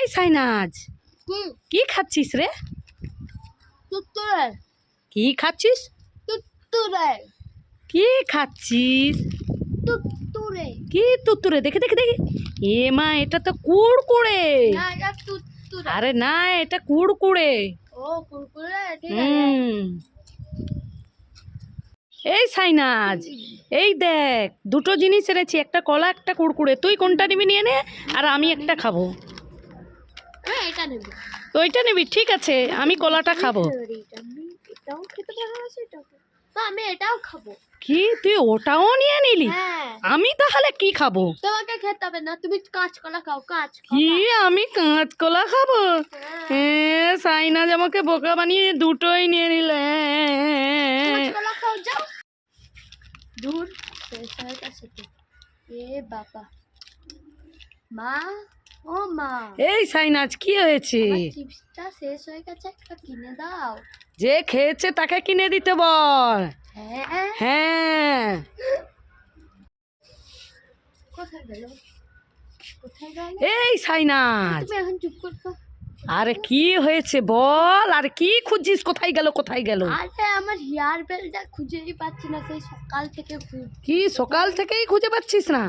এই সাইনাজ কি খাচ্ছিস রে? কি খাচ্ছিস? কি খাচ্ছিস? কি তুতুরে দেখে দেখে দেখে। এ মা এটা তো কুড়কুড়ে। আরে না এটা কুড়কুড়ে। এই সাইনাজ এই দেখ দুটো জিনিস এনেছি একটা কলা একটা কুড়কুড়ে। তুই কোনটা নিবি নিয়ে নে আর আমি একটা খাব। ওইটা নিবি। ঠিক আছে আমি কলাটা খাব। আমি এটাও খাব। কি? তুই ওটাও নিয়ে নিলি? হ্যাঁ। আমি তাহলে কি খাব? তোমাকে খেতে হবে না তুমি কাঁচকলা খাও কাঁচ কি? আমি কাঁচকলা খাব? হ্যাঁ। সাইনাজ আমাকে বোকা বানিয়ে দুটোই নিয়ে নিলে। কাঁচকলা খাও যাও। দূর শেষ এ বাবা। মা ও মা। এই সাইনাজ কি হয়েছে? চিপসটা শেষ হয়ে গেছে একটা কিনে দাও। যে খেয়েছে তাকে কিনে দিতে বল। হ্যাঁ। হ্যাঁ। কোথায় গেল? কোথায় গেল? এই সাইনাজ তুমি এখন চুপ করতো আরে কি হয়েছে বল আর কি খুঁজছিস? কোথায় গেল কোথায় গেল? আরে আমার হেয়ার বেলটা খুঁজেই পাচ্ছি না সেই সকাল থেকে কি সকাল থেকেই খুঁজে পাচ্ছিস না?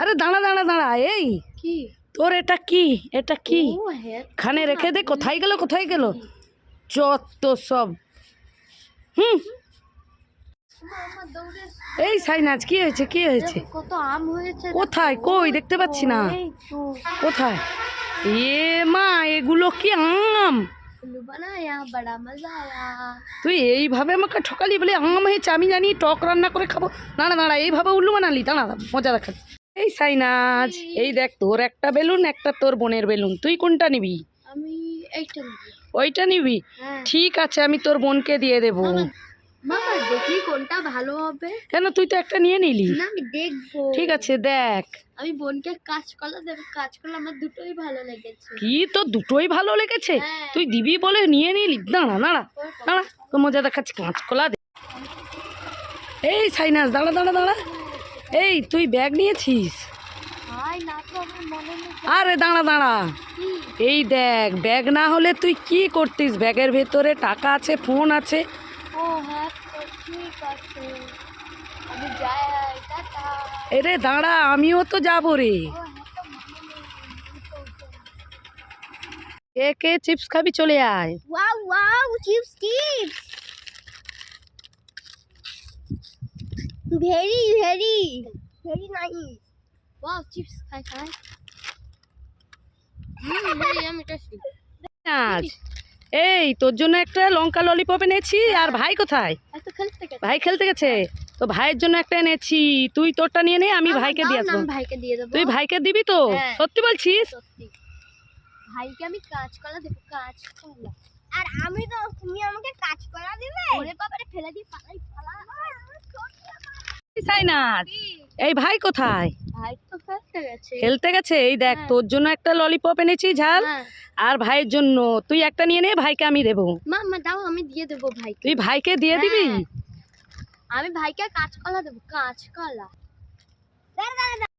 আরে দাঁড়া দাঁড়া দাঁড়া এই। কি? তোর এটা কি? এটা কি? খানে রেখে দে কোথায় গেল কোথায় গেল? চত সব। হুম। এই সাইনাজ কি হয়েছে কি হয়েছে? কত আম হয়েছে কোথায়? কই? দেখতে পাচ্ছি না। কোথায়? এ মা এগুলো কি আম? তুই এইভাবে আমাকে ঠকালি বলে আম হয়েছে আমি জানি টক রান্না করে খাব। না না দাঁড়া এইভাবে উল্লু বানালি। দাঁড়া মজা দেখাচ্ছি। এই সাইনাজ এই দেখ তোর একটা বেলুন একটা তোর বোনের বেলুন। তুই কোনটা নিবি? আমি এইটা নেব। ওইটা নিবি? হ্যাঁ। ঠিক আছে আমি তোর বোনকে দিয়ে দেবো। মামা দেখি কোনটা ভালো হবে। কেন তুই তো একটা নিয়ে নিলি। না আমি দেখব। ঠিক আছে দেখ। আমি বোনকে কাঁচকলা দেবো কাঁচকলা আমার দুটোই ভালো লেগেছে। কি তো দুটোই ভালো লেগেছে? হ্যাঁ। তুই দিবি বলে নিয়ে নিলি? দাঁড়া দাঁড়া দাঁড়া তো মজা দেখাচ্ছি কাঁচকলা দে। এই সাইনাস দাঁড়া দাঁড়া দাঁড়া। এই তুই ব্যাগ নিয়েছিস? আরে দাঁড়া দাঁড়া। এই দেখ ব্যাগ না হলে তুই কি করতিস? ব্যাগের ভেতরে টাকা আছে ফোন আছে। হ্যাঁ এরে দাঁড়া আমিও তো যাব রে। হ্যাঁ কে কে চিপস খাবি চলে আয়। Wow wow chips chips. Very very very nice wow chips খাই খাই এই তোর জন্য একটা লঙ্কা ললিপপ এনেছি আর ভাই কোথায়? এত খেলতে গেছে। ভাই খেলতে গেছে? তো ভাইয়ের জন্য একটা এনেছি। তুই তোরটা নিয়ে নে আমি ভাইকে দিয়ে আসব। আমি ভাইকে দিয়ে দেবো। তুই ভাইকে দিবি তো? হ্যাঁ। সত্যি বলছিস? ভাইকে আমি কাঁচকলা দেবো কাঁচকলা। আর আমি তো তুমি আমাকে কাঁচকলা দেবে? ওরে বাবারে ফেলে দিয়ে পালাই। পালা সাইনাজ এই ভাই কোথায়? ভাই খেলতে গেছে। এই দেখ হ্যাঁ। তোর জন্য একটা ললিপপ এনেছি ঝাল। হ্যাঁ। আর ভাইয়ের জন্য তুই একটা নিয়ে নে ভাইকে আমি দেবো। মা দাও আমি দিয়ে দেবো ভাইকে। তুই ভাইকে দিয়ে দিবি? হ্যাঁ। আমি ভাইকে কাঁচকলা দেবো কাঁচকলা।